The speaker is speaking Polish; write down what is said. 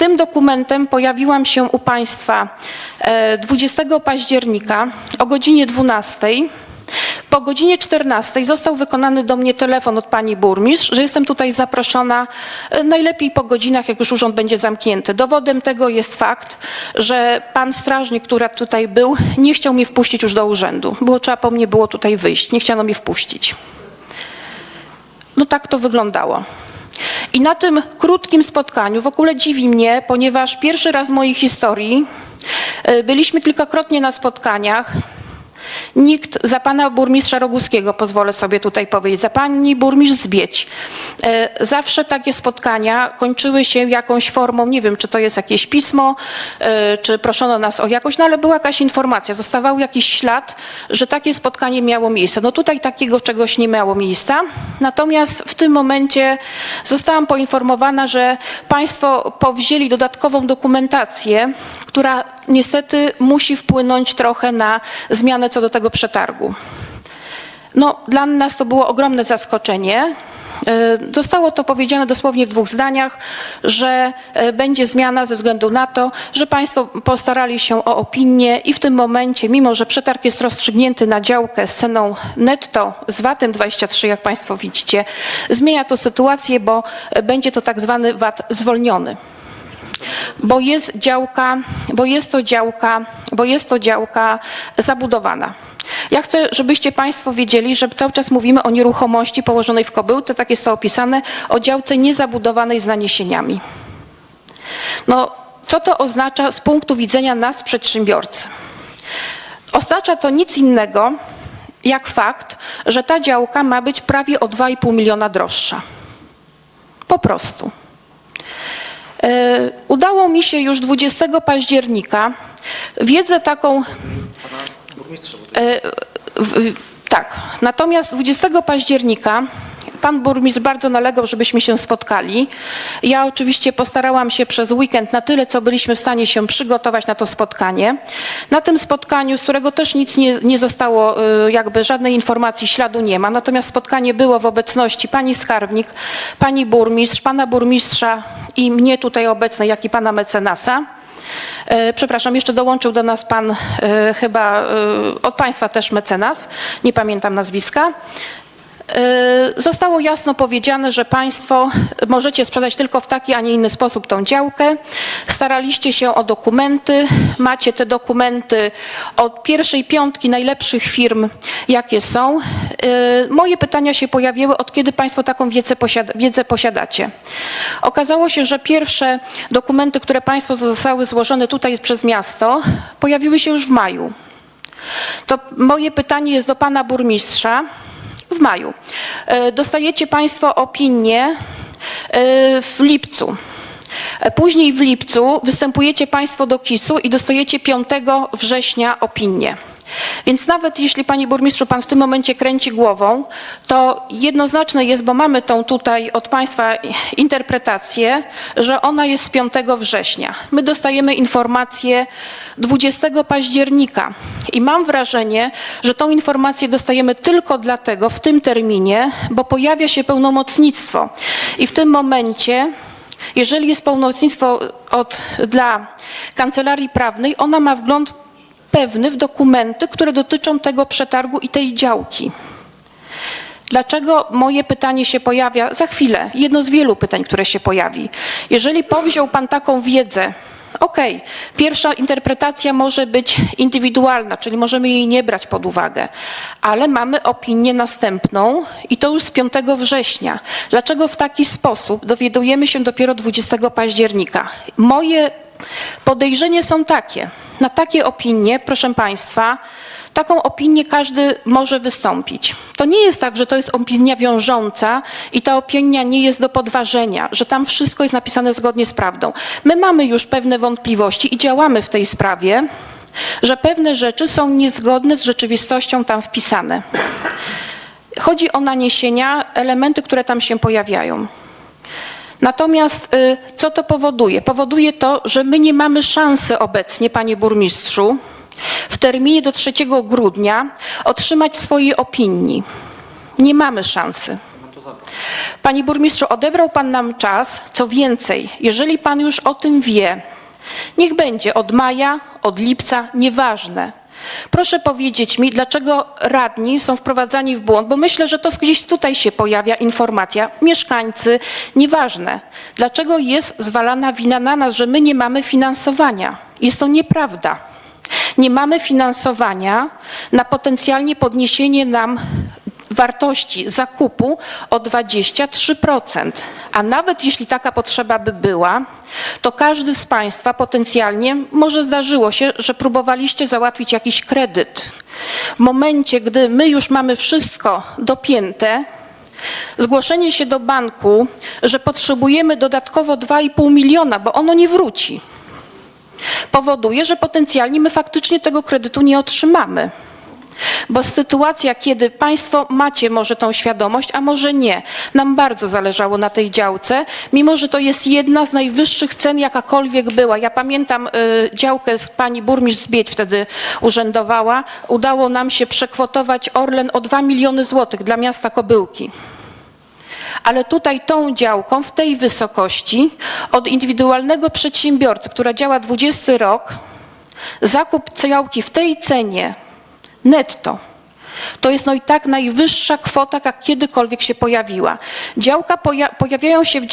tym dokumentem pojawiłam się u Państwa e, 20 października o godzinie 12. Po godzinie 14 został wykonany do mnie telefon od pani burmistrz, że jestem tutaj zaproszona e, najlepiej po godzinach, jak już urząd będzie zamknięty. Dowodem tego jest fakt, że pan strażnik, który tutaj był, nie chciał mnie wpuścić już do urzędu. Było trzeba po mnie było tutaj wyjść, nie chciano mnie wpuścić. No tak to wyglądało. I na tym krótkim spotkaniu w ogóle dziwi mnie, ponieważ pierwszy raz w mojej historii e, byliśmy kilkakrotnie na spotkaniach. Nikt za pana burmistrza Roguskiego, pozwolę sobie tutaj powiedzieć, za pani burmistrz Zbieć. e, Zawsze takie spotkania kończyły się jakąś formą, nie wiem, czy to jest jakieś pismo, e, czy proszono nas o jakąś, no ale była jakaś informacja, zostawał jakiś ślad, że takie spotkanie miało miejsce. No tutaj takiego czegoś nie miało miejsca. Natomiast w tym momencie zostałam poinformowana, że państwo powzięli dodatkową dokumentację, która niestety musi wpłynąć trochę na zmianę co do tego przetargu. No, dla nas to było ogromne zaskoczenie. E, Zostało to powiedziane dosłownie w dwóch zdaniach, że e, będzie zmiana ze względu na to, że Państwo postarali się o opinię i w tym momencie, mimo że przetarg jest rozstrzygnięty na działkę z ceną netto z VAT-em 23, jak Państwo widzicie, zmienia to sytuację, bo e, będzie to tak zwany VAT zwolniony bo jest działka, bo jest to działka, bo jest to działka zabudowana. Ja chcę, żebyście Państwo wiedzieli, że cały czas mówimy o nieruchomości położonej w Kobyłce, tak jest to opisane, o działce niezabudowanej z naniesieniami. No, co to oznacza z punktu widzenia nas, przedsiębiorcy? Oznacza to nic innego, jak fakt, że ta działka ma być prawie o 2,5 miliona droższa. Po prostu. E, Udało mi się już 20 października wiedzę taką. E, w- Tak, natomiast 20 października pan burmistrz bardzo nalegał, żebyśmy się spotkali. Ja oczywiście postarałam się przez weekend na tyle, co byliśmy w stanie się przygotować na to spotkanie. Na tym spotkaniu, z którego też nic nie, nie zostało, y, jakby żadnej informacji, śladu nie ma. Natomiast spotkanie było w obecności pani skarbnik, pani burmistrz, pana burmistrza i mnie tutaj obecnej, jak i pana mecenasa. E, Przepraszam, jeszcze dołączył do nas pan e, chyba od państwa też mecenas, nie pamiętam nazwiska. E, Zostało jasno powiedziane, że państwo możecie sprzedać tylko w taki, a nie inny sposób tą działkę. Staraliście się o dokumenty, macie te dokumenty od pierwszej piątki najlepszych firm, jakie są. E, Moje pytania się pojawiły, od kiedy państwo taką wiedzę, posiada, wiedzę posiadacie. Okazało się, że pierwsze dokumenty, które państwo zostały złożone tutaj przez miasto, pojawiły się już w maju. To moje pytanie jest do pana burmistrza. W maju. E, Dostajecie państwo opinię e, w lipcu. E, Później w lipcu występujecie państwo do KIS-u i dostajecie 5 września opinię. Więc nawet jeśli panie burmistrzu pan w tym momencie kręci głową, to jednoznaczne jest, bo mamy tą tutaj od państwa interpretację, że ona jest z 5 września. My dostajemy informację 20 października i mam wrażenie, że tą informację dostajemy tylko dlatego w tym terminie, bo pojawia się pełnomocnictwo i w tym momencie jeżeli jest pełnomocnictwo od, dla kancelarii prawnej, ona ma wgląd pewny w dokumenty, które dotyczą tego przetargu i tej działki. Dlaczego moje pytanie się pojawia za chwilę? Jedno z wielu pytań, które się pojawi. Jeżeli powziął Pan taką wiedzę, okej, pierwsza interpretacja może być indywidualna, czyli możemy jej nie brać pod uwagę, ale mamy opinię następną i to już z 5 września. Dlaczego w taki sposób dowiadujemy się dopiero 20 października? Moje podejrzenie są takie. Na takie opinie, proszę Państwa, taką opinię każdy może wystąpić. To nie jest tak, że to jest opinia wiążąca i ta opinia nie jest do podważenia, że tam wszystko jest napisane zgodnie z prawdą. My mamy już pewne wątpliwości i działamy w tej sprawie, że pewne rzeczy są niezgodne z rzeczywistością tam wpisane. Chodzi o naniesienia, elementy, które tam się pojawiają. Natomiast y, co to powoduje? Powoduje to, że my nie mamy szansy obecnie, panie burmistrzu, w terminie do 3 grudnia otrzymać swojej opinii. Nie mamy szansy. Panie burmistrzu, odebrał pan nam czas. Co więcej, jeżeli pan już o tym wie, niech będzie od maja, od lipca, nieważne. Proszę powiedzieć mi, dlaczego radni są wprowadzani w błąd, bo myślę, że to gdzieś tutaj się pojawia informacja. Mieszkańcy, nieważne. Dlaczego jest zwalana wina na nas, że my nie mamy finansowania? Jest to nieprawda. Nie mamy finansowania na potencjalnie podniesienie nam wartości zakupu o 23%. A nawet jeśli taka potrzeba by była, to każdy z Państwa potencjalnie, może zdarzyło się, że próbowaliście załatwić jakiś kredyt. W momencie, gdy my już mamy wszystko dopięte, zgłoszenie się do banku, że potrzebujemy dodatkowo 2,5 miliona, bo ono nie wróci, powoduje, że potencjalnie my faktycznie tego kredytu nie otrzymamy. Bo sytuacja, kiedy Państwo macie może tą świadomość, a może nie, nam bardzo zależało na tej działce, mimo że to jest jedna z najwyższych cen, jakakolwiek była. Ja pamiętam y, działkę z pani burmistrz Zbieć wtedy urzędowała. Udało nam się przekwotować Orlen o 2 miliony złotych dla miasta Kobyłki. Ale tutaj tą działką w tej wysokości od indywidualnego przedsiębiorcy, która działa 20 rok, zakup działki w tej cenie netto. To jest no i tak najwyższa kwota, jaka kiedykolwiek się pojawiła. Działka poja pojawiają się w